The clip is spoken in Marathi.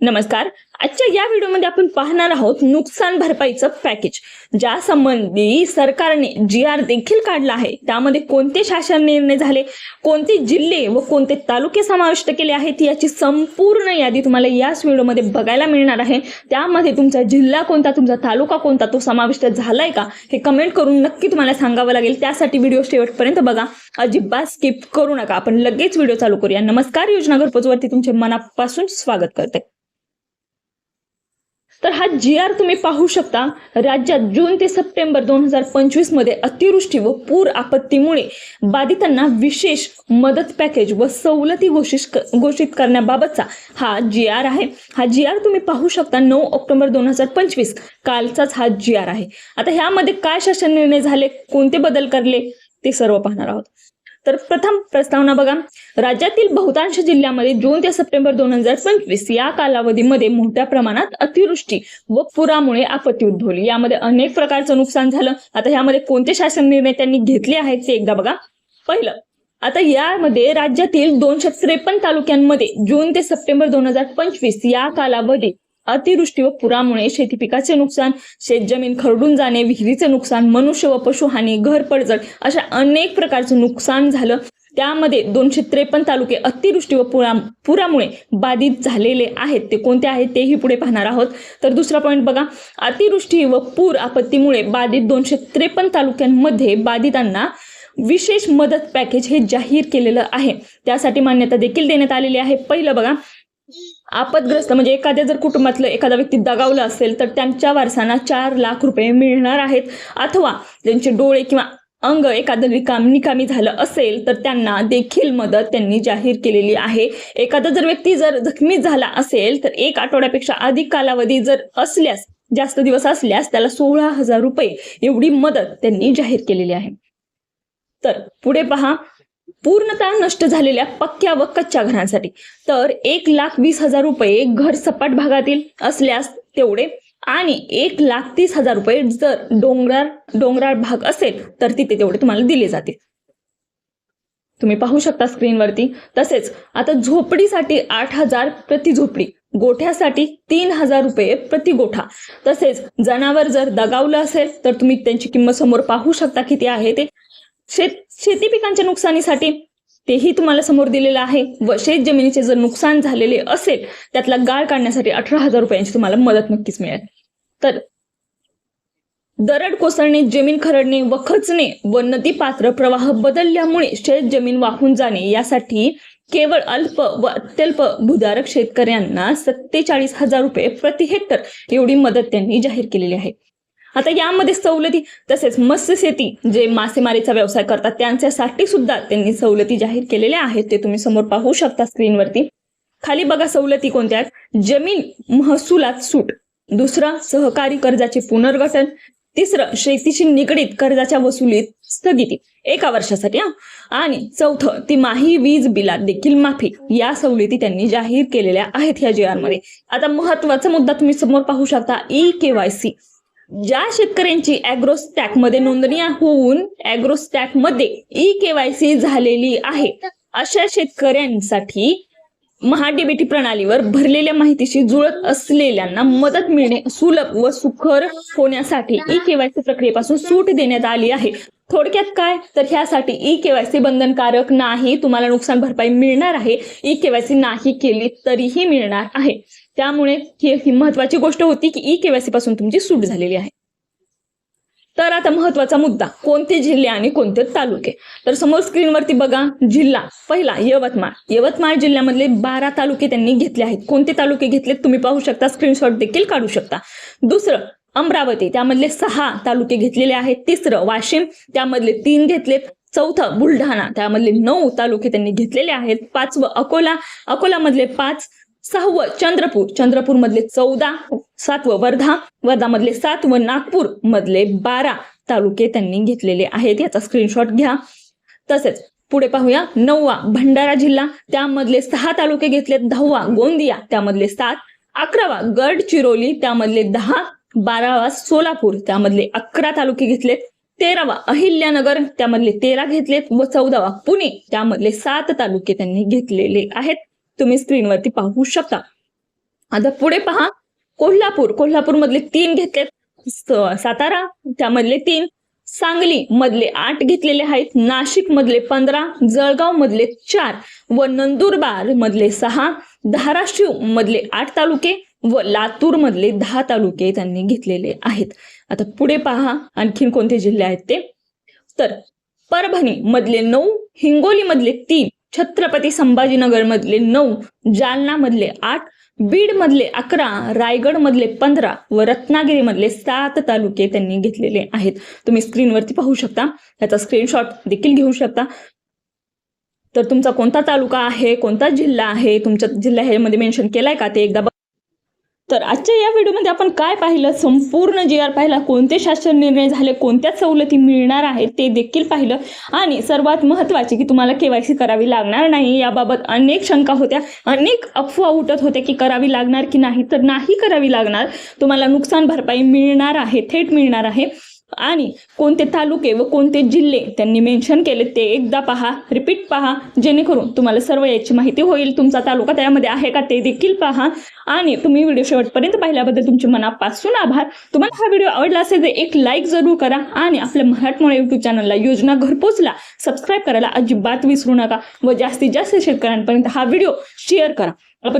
नमस्कार. आजच्या या व्हिडिओमध्ये आपण पाहणार आहोत नुकसान भरपाईचं पॅकेज. ज्या संबंधी सरकारने जी आर देखील काढला आहे. त्यामध्ये कोणते शासन निर्णय झाले कोणते जिल्हे व कोणते तालुके समाविष्ट केले आहेत याची संपूर्ण यादी तुम्हाला याच व्हिडिओमध्ये बघायला मिळणार आहे. त्यामध्ये तुमचा जिल्हा कोणता तुमचा तालुका कोणता तो समाविष्ट झालाय का हे कमेंट करून नक्की तुम्हाला सांगावं लागेल. त्यासाठी व्हिडिओ शेवटपर्यंत बघा. अजिबात स्किप करू नका. आपण लगेच व्हिडिओ चालू करूया. नमस्कार. योजना घरपोचवरती तुमचे मनापासून स्वागत करते. तर हा जी आर तुम्ही पाहू शकता राज्यात जून ते सप्टेंबर दोन हजार पंचवीसमध्ये अतिवृष्टी व पूर आपत्तीमुळे बाधितांना विशेष मदत पॅकेज व सवलती घोषित घोषित करण्याबाबतचा हा जी आर आहे. हा जी आर तुम्ही पाहू शकता नऊ ऑक्टोबर दोन हजार पंचवीस कालचाच हा जी आर आहे. आता ह्यामध्ये काय शासन निर्णय झाले कोणते बदल करले ते सर्व पाहणार आहोत. तर प्रथम प्रस्तावना बघा. राज्यातील बहुतांश जिल्ह्यामध्ये जून ते सप्टेंबर दोन हजार पंचवीस या कालावधीमध्ये मोठ्या प्रमाणात अतिवृष्टी व पुरामुळे आपत्ती उद्भवली. यामध्ये अनेक प्रकारचं नुकसान झालं. आता यामध्ये कोणते शासन निर्णय त्यांनी घेतले आहेत ते एकदा बघा. पहिलं आता यामध्ये राज्यातील दोनशे त्रेपन्न तालुक्यांमध्ये जून ते सप्टेंबर दोन हजार पंचवीस या कालावधीत अतिवृष्टी व पुरामुळे शेती पिकाचे नुकसान शेतजमीन खरडून जाणे विहिरीचे नुकसान मनुष्य व पशुहानी घर पडझड अशा अनेक प्रकारचं नुकसान झालं. त्यामध्ये दोनशे त्रेपन्न तालुके अतिवृष्टी व पुरा पुरामुळे बाधित झालेले आहेत. ते कोणते आहेत तेही पुढे पाहणार आहोत. तर दुसरा पॉईंट बघा. अतिवृष्टी व पूर आपत्तीमुळे बाधित दोनशे त्रेपन्न तालुक्यांमध्ये बाधितांना विशेष मदत पॅकेज हे जाहीर केलेलं आहे. त्यासाठी मान्यता देखील देण्यात आलेली आहे. पहिलं बघा. आपदग्रस्त म्हणजे एखाद्या जर कुटुंबातलं एखादा व्यक्ती दगावला असेल तर त्यांच्या वारसांना चार लाख रुपये मिळणार आहेत. अथवा त्यांचे डोळे किंवा अंग एखादं निकाम निकामी झालं असेल तर त्यांना देखील मदत त्यांनी जाहीर केलेली आहे. एखादा जर व्यक्ती जर जखमी झाला असेल तर एक आठवड्यापेक्षा अधिक कालावधी जर असल्यास जास्त दिवस असल्यास त्याला सोळा हजार रुपये एवढी मदत त्यांनी जाहीर केलेली आहे. तर पुढे पहा पूर्णतः नष्ट झालेल्या पक्क्या व कच्च्या घरांसाठी. तर एक लाख वीस हजार रुपये घर सपाट भागातील असल्यास तेवढे आणि एक लाख तीस हजार रुपये जर डोंगराळ डोंगराळ भाग असेल तर तिथे तेवढे तुम्हाला दिले जातील. तुम्ही पाहू शकता स्क्रीनवरती. तसेच आता झोपडीसाठी आठ हजार प्रति झोपडी गोठ्यासाठी तीन हजार रुपये प्रति गोठा. तसेच जनावर जर दगावलं असेल तर तुम्ही त्यांची किंमत समोर पाहू शकता किती आहे ते. शेत शेती पिकांच्या नुकसानीसाठी तेही तुम्हाला समोर दिलेलं आहे. व शेत जमिनीचे जर नुकसान झालेले असेल त्यातला गाळ काढण्यासाठी अठरा हजार रुपयांची तुम्हाला मदत नक्कीच मिळेल. तर दरड कोसळणे जमीन खरडणे व खचणे व नदी पात्र प्रवाह बदलल्यामुळे शेत जमीन वाहून जाणे यासाठी केवळ अल्प व अत्यल्प भूधारक शेतकऱ्यांना सत्तेचाळीस हजार रुपये प्रति हेक्टर एवढी मदत त्यांनी जाहीर केलेली आहे. आता यामध्ये सवलती तसेच मत्स्यशेती जे मासेमारीचा व्यवसाय करतात त्यांच्यासाठी सुद्धा त्यांनी सवलती जाहीर केलेल्या आहेत ते तुम्ही समोर पाहू शकता स्क्रीनवरती. खाली बघा सवलती कोणत्या आहेत. जमीन महसुलात सूट. दुसरं सहकारी कर्जाचे पुनर्गठन. तिसरं शेतीशी निगडीत कर्जाच्या वसुलीत स्थगिती. एका वर्षासाठी हा. आणि चौथं तिमाही वीज बिलात देखील माफी. या सवलती त्यांनी जाहीर केलेल्या आहेत ह्या जी आरमध्ये आता महत्त्वाचा मुद्दा तुम्ही समोर पाहू शकता ई केवायसी ज्या शेतकऱ्यांची अॅग्रोस्टॅकमध्ये नोंदणी होऊन अॅग्रोस्टॅकमध्ये ई केवायसी झालेली आहे अशा शेतकऱ्यांसाठी महाडीबीटी प्रणालीवर भरलेल्या माहितीशी जुळत असलेल्यांना मदत मिळणे सुलभ व सुखर होण्यासाठी ई केवायसी प्रक्रियेपासून सूट देण्यात आली आहे. थोडक्यात काय? तर ह्यासाठी ई केवायसी बंधनकारक नाही तुम्हाला नुकसान भरपाई मिळणार आहे. ई केवायसी नाही केली तरीही मिळणार आहे. त्यामुळे ही महत्वाची गोष्ट होती की ई केवायसी पासून तुमची सूट झालेली आहे. तर आता महत्त्वाचा मुद्दा कोणते जिल्हे आणि कोणते तालुके? तर समोर स्क्रीनवरती बघा जिल्हा पहिला यवतमाळ. यवतमाळ जिल्ह्यामधले बारा तालुके त्यांनी घेतले आहेत. कोणते तालुके घेतलेत तुम्ही पाहू शकता स्क्रीनशॉट देखील काढू शकता. दुसरं अमरावती त्यामधले सहा तालुके घेतलेले आहेत. तिसरं वाशिम त्यामधले तीन घेतले चौथं बुलढाणा त्यामधले नऊ तालुके त्यांनी घेतलेले आहेत. पाचवं अकोला अकोलामधले पाच सहावं चंद्रपूर. चंद्रपूर मधले चौदा सातवं वर्धा वर्धा मधले सात व नागपूर मधले बारा तालुके त्यांनी घेतलेले आहेत. याचा स्क्रीनशॉट घ्या. तसेच पुढे पाहूया नववा भंडारा जिल्हा. त्यामधले सहा तालुके घेतलेत. दहावा गोंदिया त्यामधले सात. अकरावा गडचिरोली त्यामधले दहा. बारावा सोलापूर त्यामधले अकरा तालुके घेतलेत. तेरावा अहिल्यानगर त्यामधले तेरा घेतलेत. व चौदावा पुणे त्यामधले सात तालुके त्यांनी घेतलेले आहेत. तुम्ही स्क्रीनवरती पाहू शकता. आता पुढे पहा कोल्हापूर. कोल्हापूर मधले तीन घेतलेत. सातारा त्यामधले तीन. सांगली मधले आठ घेतलेले आहेत. नाशिक मधले पंधरा जळगाव मधले चार व नंदुरबार मधले सहा धाराशिव मधले आठ तालुके व लातूर मधले दहा तालुके त्यांनी घेतलेले आहेत. आता पुढे पहा आणखीन कोणते जिल्हे आहेत ते? तर परभणी मधले नऊ हिंगोली मधले तीन छत्रपती संभाजीनगर मधले नऊ जालना मधले आठ बीड मधले अकरा रायगड मधले पंधरा व रत्नागिरी मधले सात तालुके त्यांनी घेतलेले आहेत. तुम्ही स्क्रीनवरती पाहू शकता. त्याचा स्क्रीनशॉट देखील घेऊ शकता. तर तुमचा कोणता तालुका आहे कोणता जिल्हा आहे तुमच्या जिल्हा ह्यामध्ये मेन्शन केलाय का? ते एकदा तर आजच्या या व्हिडिओमध्ये आपण काय पाहिलं? संपूर्ण जी आर पाहिला. कोणते शासन निर्णय झाले? कोणत्या सवलती मिळणार आहेत? ते देखील पाहिलं. आणि सर्वात महत्त्वाचे की तुम्हाला केवायसी करावी लागणार नाही याबाबत अनेक शंका होत्या. अनेक अफवा उठत होत्या की करावी लागणार की नाही? तर नाही करावी लागणार. तुम्हाला नुकसान भरपाई मिळणार आहे थेट मिळणार आहे. आणि कोणते तालुके व कोणते जिल्हे त्यांनी मेन्शन केले ते एकदा पहा रिपीट पहा जेणेकरून तुम्हाला सर्व याची माहिती होईल. तुमचा तालुका त्यामध्ये आहे का ते देखील पहा. आणि तुम्ही व्हिडिओ शेवटपर्यंत पाहिल्याबद्दल तुमचे मनापासून आभार. तुम्हाला हा व्हिडिओ आवडला असेल तर एक लाईक जरूर करा आणि आपल्या मराठमोळ्या युट्यूब चॅनलला योजना घरपोचला सबस्क्राईब करायला अजिबात विसरू नका व जास्तीत जास्त शेतकऱ्यांपर्यंत हा व्हिडिओ शेअर करा. आपण